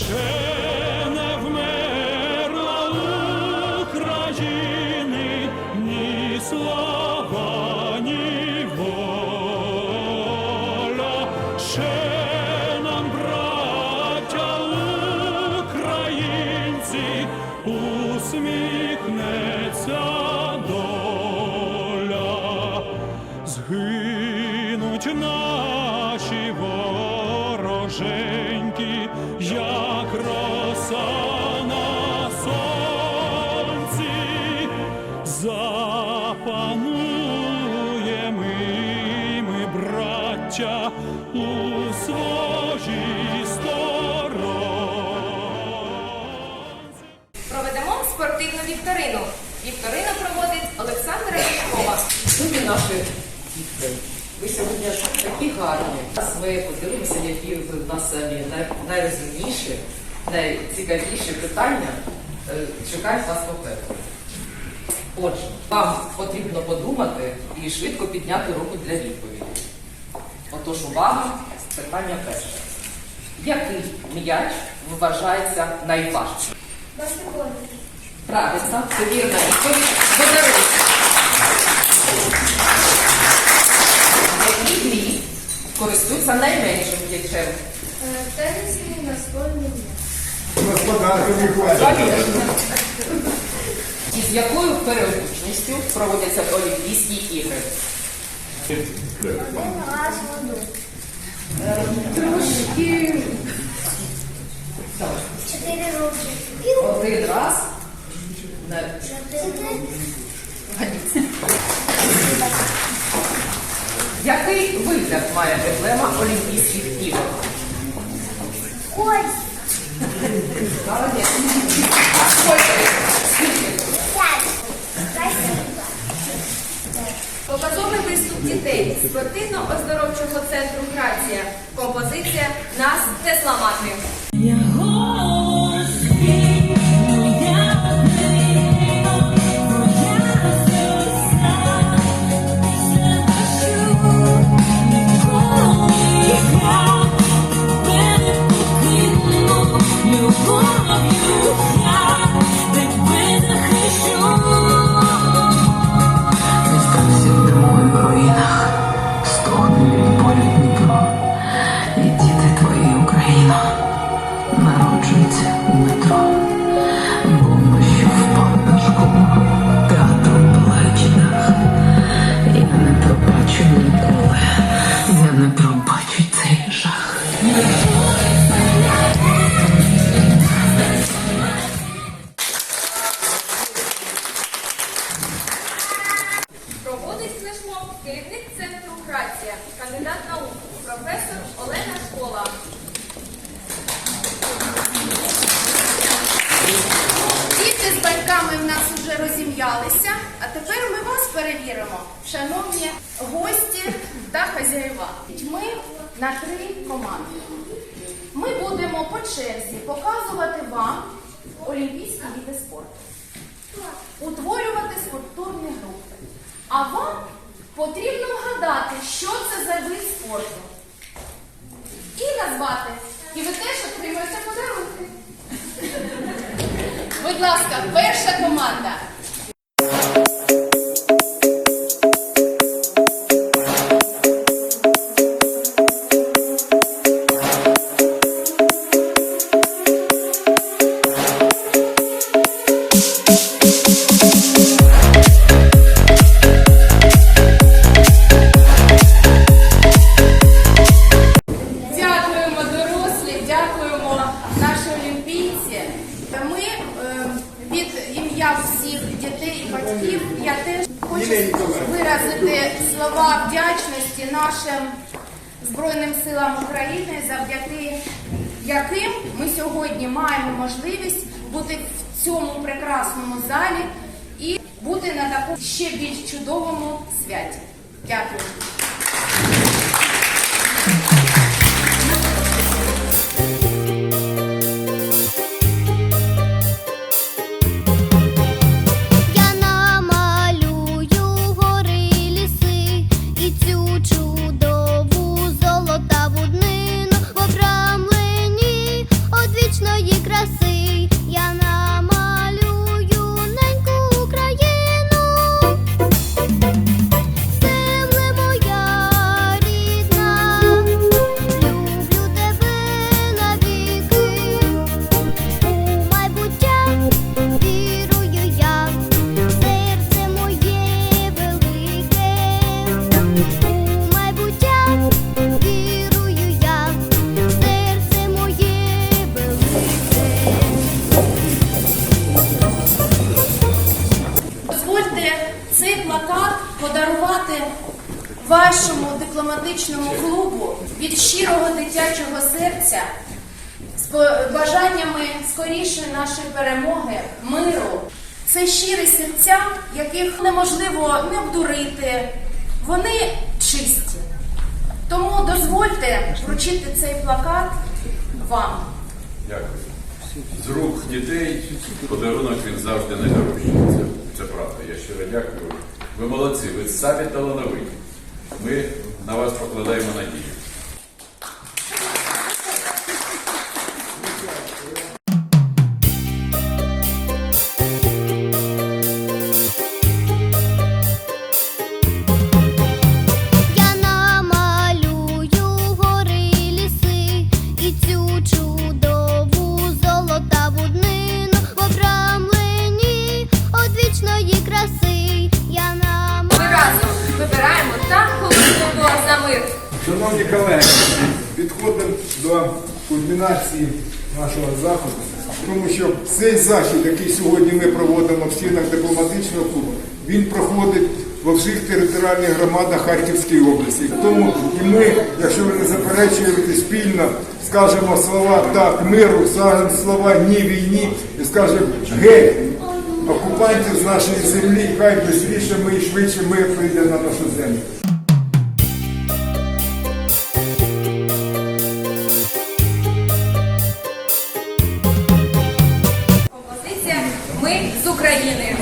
ще не вмерла України, ні слава, ще нам, браття українці, усміхнеться доля. Згинуть наші браття, у своїй сторонці. Проведемо спортивну вікторину. Вікторину проводить Олександра Яшкова. Сьогодні наші дітки. Ви сьогодні такі гарні. Зараз ми подивимося, які ви в нас самі найрозумніші, найцікавіші питання е, чекають вас попереду. Отже, вам потрібно подумати і швидко підняти руку для відповіді. Отож, увага, питання перше. Який м'яч вважається найважчим? Правильно, це вірна відповідь. Подарунок. В якій грі користуються найменшим м'ячем? Тенісний настольний м'яч. І з якою періодичністю проводяться Олімпійські ігри? Один раз в году. Трошки Чотири роки. один раз який вигляд має емблема Олімпійських ігор? Ось. Показовий виступ дітей спортивно-оздоровчого центру Грація. Композиція Нас не зламати. Грація, кандидат наук, професор Олена Школа. Діти з батьками в нас вже розім'ялися, а тепер ми вас перевіримо, шановні гості та хазяїва. Ми на три команди. Ми будемо по черзі показувати вам олімпійські види спорту, утворювати спортивні групи. А вам потрібно вгадати, що це за вид спорту. І назвати. І ви теж отримаєте подарунки. Будь ласка, перша команда. Ім'я всіх дітей і батьків я теж хочу виразити слова вдячності нашим Збройним силам України, завдяки яким ми сьогодні маємо можливість бути в цьому прекрасному залі і бути на такому ще більш чудовому святі. Дякую. Вашому дипломатичному клубу від щирого дитячого серця з бажаннями скорішої нашої перемоги, миру. Це щирі серця, яких неможливо не обдурити. Вони чисті. Тому дозвольте вручити цей плакат вам. Дякую. З рук дітей подарунок він завжди найдорожчий. Це правда. Я щиро дякую. Ви молодці, ви самі талановиті. Ми на вас покладаємо надію. Шановні колеги, підходимо до кульмінації нашого заходу, тому що цей захід, який сьогодні ми проводимо в стінах дипломатичного клубу, він проходить во всіх територіальних громадах Харківської області. Тому і ми, якщо ви не заперечуєте, спільно скажемо слова так миру, слова ні війні і скажемо геть окупантів з нашої землі, хай швидше ми і швидше мир прийде на нашу землю. Ми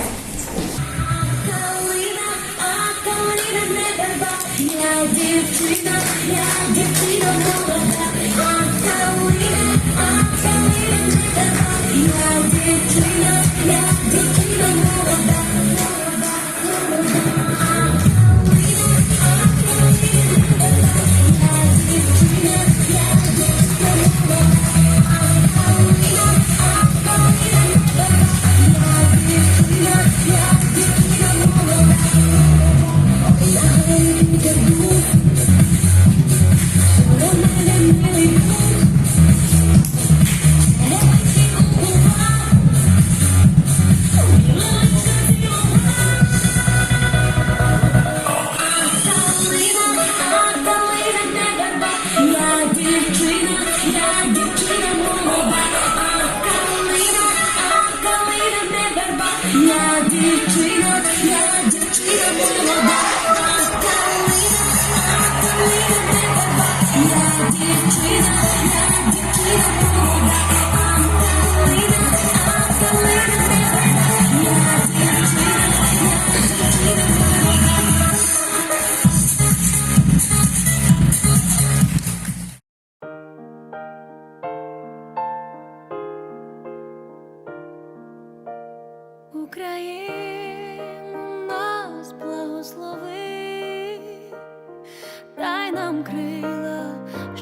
дай нам крила,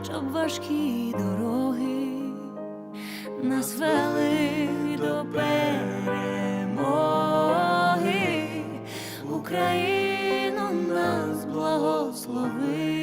щоб важкі дороги нас вели до перемоги. Україну нас благослови.